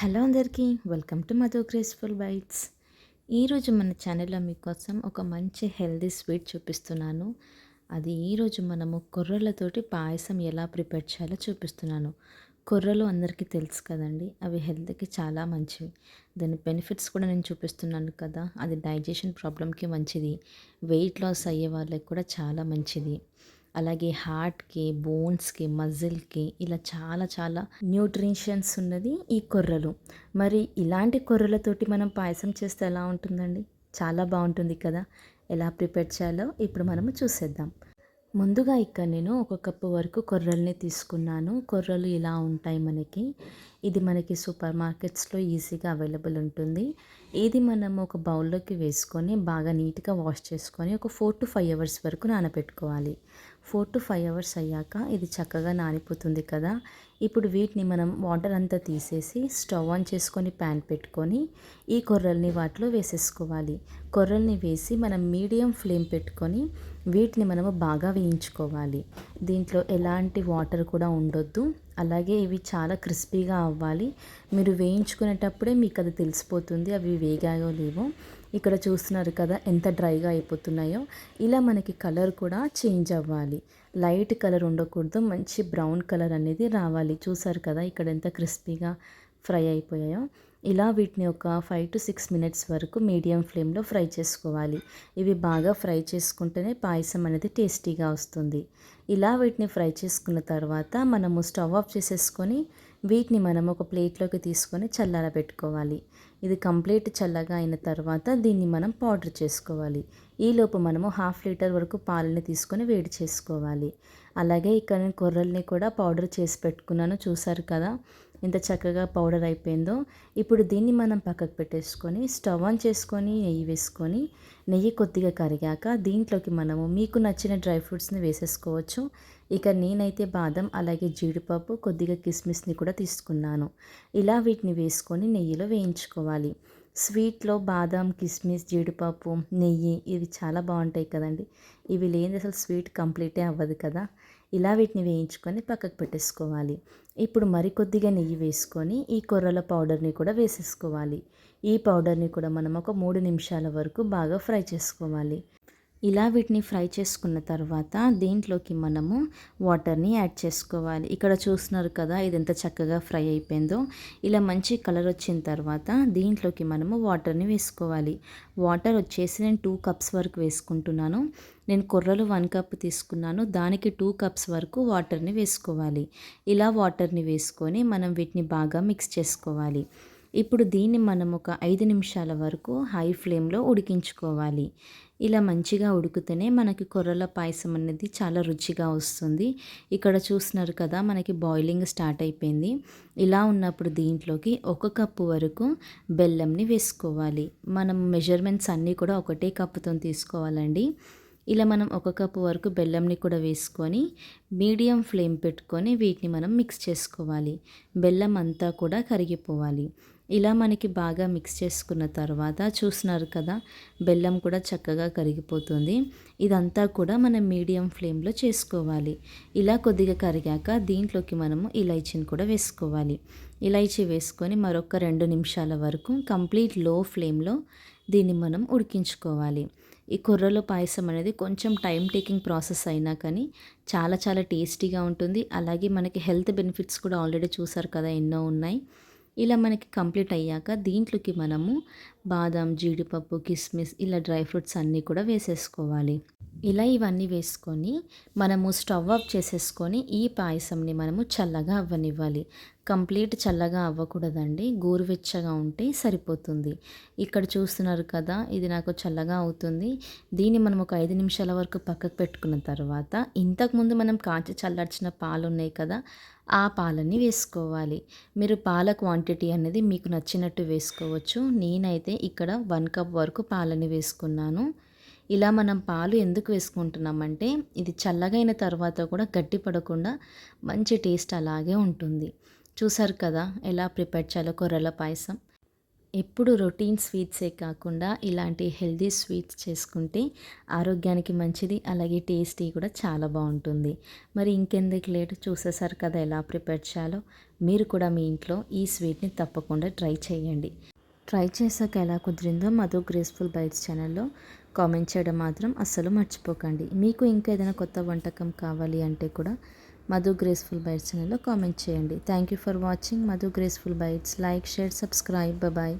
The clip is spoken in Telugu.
హలో అందరికీ welcome to Madhu graceful bites. ఈరోజు మన ఛానల్లో మీకోసం ఒక మంచి హెల్దీ స్వీట్ చూపిస్తున్నాను. అది ఈరోజు మనము కొర్రలతోటి పాయసం ఎలా ప్రిపేర్ చేయాలో చూపిస్తున్నాను. కొర్రలు అందరికీ తెలుసు కదండి అవి హెల్త్కి చాలా మంచివి. దాని బెనిఫిట్స్ కూడా నేను చూపిస్తున్నాను కదా అది డైజెషన్ ప్రాబ్లమ్కి మంచిది. వెయిట్ లాస్ అయ్యే వాళ్ళకి కూడా చాలా మంచిది. అలాగే హార్ట్కి బోన్స్కి మజిల్కి ఇలా చాలా చాలా న్యూట్రిషన్స్ ఉన్నది ఈ కొర్రలు. మరి ఇలాంటి కొర్రలతోటి మనం పాయసం చేస్తే ఎలా ఉంటుందండి? చాలా బాగుంటుంది కదా. ఎలా ప్రిపేర్ చేయాలో ఇప్పుడు మనము చూసేద్దాం. ముందుగా ఇక్కడ నేను ఒక కప్పు వరకు కొర్రల్ని తీసుకున్నాను. కొర్రలు ఇలా ఉంటాయి మనకి. ఇది మనకి సూపర్ మార్కెట్స్లో ఈజీగా అవైలబుల్ ఉంటుంది. ఇది మనం ఒక బౌల్లోకి వేసుకొని బాగా నీట్గా వాష్ చేసుకొని ఒక ఫోర్ టు ఫైవ్ అవర్స్ వరకు నానబెట్టుకోవాలి. ఫోర్ టు ఫైవ్ అవర్స్ అయ్యాక ఇది చక్కగా నానిపోతుంది కదా. ఇప్పుడు వీటిని మనం వాటర్ అంతా తీసేసి స్టవ్ ఆన్ చేసుకొని ప్యాన్ పెట్టుకొని ఈ కొర్రల్ని వాటిలో వేసేసుకోవాలి. కొర్రల్ని వేసి మనం మీడియం ఫ్లేమ్ పెట్టుకొని వీటిని మనము బాగా వేయించుకోవాలి. దీంట్లో ఎలాంటి వాటర్ కూడా ఉండొద్దు. అలాగే ఇవి చాలా క్రిస్పీగా అవ్వాలి. మీరు వేయించుకునేటప్పుడే మీకు అది తెలిసిపోతుంది. అవి వేగాయో లేవో. ఇక్కడ చూస్తున్నారు కదా ఎంత డ్రైగా అయిపోతున్నాయో. ఇలా మనకి కలర్ కూడా చేంజ్ అవ్వాలి. లైట్ కలర్ ఉండకూడదు. మంచి బ్రౌన్ కలర్ అనేది రావాలి. చూసారు కదా ఇక్కడ ఎంత క్రిస్పీగా ఫ్రై అయిపోయాయో ఇలా వీటిని ఒక ఫైవ్ టు సిక్స్ మినిట్స్ వరకు మీడియం ఫ్లేమ్లో ఫ్రై చేసుకోవాలి. ఇవి బాగా ఫ్రై చేసుకుంటేనే పాయసం అనేది టేస్టీగా వస్తుంది. ఇలా వీటిని ఫ్రై చేసుకున్న తర్వాత మనము స్టవ్ ఆఫ్ చేసేసుకొని వీటిని మనం ఒక ప్లేట్లోకి తీసుకొని చల్లార పెట్టుకోవాలి. ఇది కంప్లీట్ చల్లగా అయిన తర్వాత దీన్ని మనం పౌడర్ చేసుకోవాలి. ఈలోపు మనము హాఫ్ లీటర్ వరకు పాలని తీసుకొని వేడి చేసుకోవాలి. అలాగే ఇక్కడ నేను కొర్రల్ని కూడా పౌడర్ చేసి పెట్టుకున్నాను చూసారు కదా? ఎంత చక్కగా పౌడర్ అయిపోయిందో. ఇప్పుడు దీన్ని మనం పక్కకు పెట్టేసుకొని స్టవ్ ఆన్ చేసుకొని నెయ్యి వేసుకొని నెయ్యి కొద్దిగా కరిగాక దీంట్లోకి మనము మీకు నచ్చిన డ్రై ఫ్రూట్స్ని వేసేసుకోవచ్చు. ఇక నేనైతే బాదం అలాగే జీడిపప్పు కొద్దిగా కిస్మిస్ని కూడా తీసుకున్నాను. ఇలా వీటిని వేసుకొని నెయ్యిలో వేయించుకోవాలి. స్వీట్లో బాదం కిస్మిస్ జీడిపప్పు నెయ్యి ఇవి చాలా బాగుంటాయి కదండి. ఇవి లేని అసలు స్వీట్ కంప్లీటే అవ్వదు కదా. ఇలా వీటిని వేయించుకొని పక్కకు పెట్టేసుకోవాలి. ఇప్పుడు మరికొద్దిగా నెయ్యి వేసుకొని ఈ కొర్రల పౌడర్ని కూడా వేసేసుకోవాలి. ఈ పౌడర్ని కూడా మనం ఒక మూడు నిమిషాల వరకు బాగా ఫ్రై చేసుకోవాలి. ఇలా వీటిని ఫ్రై చేసుకున్న తర్వాత దీంట్లోకి మనము వాటర్ని యాడ్ చేసుకోవాలి. ఇక్కడ చూస్తున్నారు కదా ఇది ఎంత చక్కగా ఫ్రై అయిపోయిందో. ఇలా మంచి కలర్ వచ్చిన తర్వాత దీంట్లోకి మనము వాటర్ని వేసుకోవాలి. వాటర్ వచ్చేసి నేను టూ కప్స్ వరకు వేసుకుంటున్నాను. నేను కొర్రలు వన్ కప్ తీసుకున్నాను. దానికి టూ కప్స్ వరకు వాటర్ని వేసుకోవాలి. ఇలా వాటర్ని వేసుకొని మనం వీటిని బాగా మిక్స్ చేసుకోవాలి. ఇప్పుడు దీన్ని మనం ఒక ఐదు నిమిషాల వరకు హై ఫ్లేమ్లో ఉడికించుకోవాలి. ఇలా మంచిగా ఉడికితేనే మనకి కొర్రల పాయసం అనేది చాలా రుచిగా వస్తుంది. ఇక్కడ చూస్తున్నారు కదా మనకి బాయిలింగ్ స్టార్ట్ అయిపోయింది. ఇలా ఉన్నప్పుడు దీంట్లోకి ఒక కప్పు వరకు బెల్లంని వేసుకోవాలి. మనం మెజర్మెంట్స్ అన్నీ కూడా ఒకటే కప్పుతో తీసుకోవాలండి. ఇలా మనం ఒక కప్పు వరకు బెల్లంని కూడా వేసుకొని మీడియం ఫ్లేమ్ పెట్టుకొని వీటిని మనం మిక్స్ చేసుకోవాలి. బెల్లం అంతా కూడా కరిగిపోవాలి. ఇలా మనకి బాగా మిక్స్ చేసుకున్న తర్వాత చూస్తున్నారు కదా బెల్లం కూడా చక్కగా కరిగిపోతుంది. ఇదంతా కూడా మనం మీడియం ఫ్లేమ్లో చేసుకోవాలి. ఇలా కొద్దిగా కరిగాక దీంట్లోకి మనము ఇలైచీని కూడా వేసుకోవాలి. ఇలైచీ వేసుకొని మరొక రెండు నిమిషాల వరకు కంప్లీట్లో ఫ్లేమ్లో దీన్ని మనం ఉడికించుకోవాలి. ఈ కొర్రలో పాయసం అనేది కొంచెం టైం టేకింగ్ ప్రాసెస్ అయినా కానీ చాలా చాలా టేస్టీగా ఉంటుంది. అలాగే మనకి హెల్త్ బెనిఫిట్స్ కూడా ఆల్రెడీ చూసారు కదా ఎన్నో ఉన్నాయి. ఇలా మనకి కంప్లీట్ అయ్యాక దీంట్లోకి మనము బాదం జీడిపప్పు కిస్మిస్ ఇలా డ్రై ఫ్రూట్స్ అన్నీ కూడా వేసేసుకోవాలి. ఇలా ఇవన్నీ వేసుకొని మనము స్టవ్ ఆఫ్ చేసేసుకొని ఈ పాయసంని మనము చల్లగా అవ్వనివ్వాలి. కంప్లీట్ చల్లగా అవ్వకూడదండి. గోరువెచ్చగా ఉంటే సరిపోతుంది. ఇక్కడ చూస్తున్నారు కదా ఇది నాకు చల్లగా అవుతుంది. దీన్ని మనం ఒక ఐదు నిమిషాల వరకు పక్కకు పెట్టుకున్న తర్వాత ఇంతకుముందు మనం కాచి చల్లార్చిన పాలు ఉన్నాయి కదా ఆ పాలని వేసుకోవాలి. మీరు పాల క్వాంటిటీ అనేది మీకు నచ్చినట్టు వేసుకోవచ్చు. నేనైతే ఇక్కడ వన్ కప్ వరకు పాలని వేసుకున్నాను. ఇలా మనం పాలు ఎందుకు వేసుకుంటున్నామంటే ఇది చల్లగైన తర్వాత కూడా గట్టి పడకుండా మంచి టేస్ట్ అలాగే ఉంటుంది. చూసారు కదా ఎలా ప్రిపేర్ చేయాలో కొర్రల పాయసం. ఎప్పుడు రొటీన్ స్వీట్సే కాకుండా ఇలాంటి హెల్దీ స్వీట్స్ చేసుకుంటే ఆరోగ్యానికి మంచిది అలాగే టేస్టీ కూడా చాలా బాగుంటుంది. మరి ఇంకెందుకు లేట్? చూసేసారు కదా ఎలా ప్రిపేర్ చేయాలో. మీరు కూడా మీ ఇంట్లో ఈ స్వీట్ని తప్పకుండా ట్రై చేయండి. ట్రై చేశాక ఎలా కుదిరిందో మధు గ్రేస్ఫుల్ బైట్స్ ఛానల్లో కామెంట్ చేయడం మాత్రం అస్సలు మర్చిపోకండి. మీకు ఇంకా ఏదైనా కొత్త వంటకం కావాలి అంటే కూడా మధు గ్రేస్ఫుల్ బైట్స్ ఛానల్లో కామెంట్ చేయండి. Thank you for watching Madhu graceful bites like share subscribe bye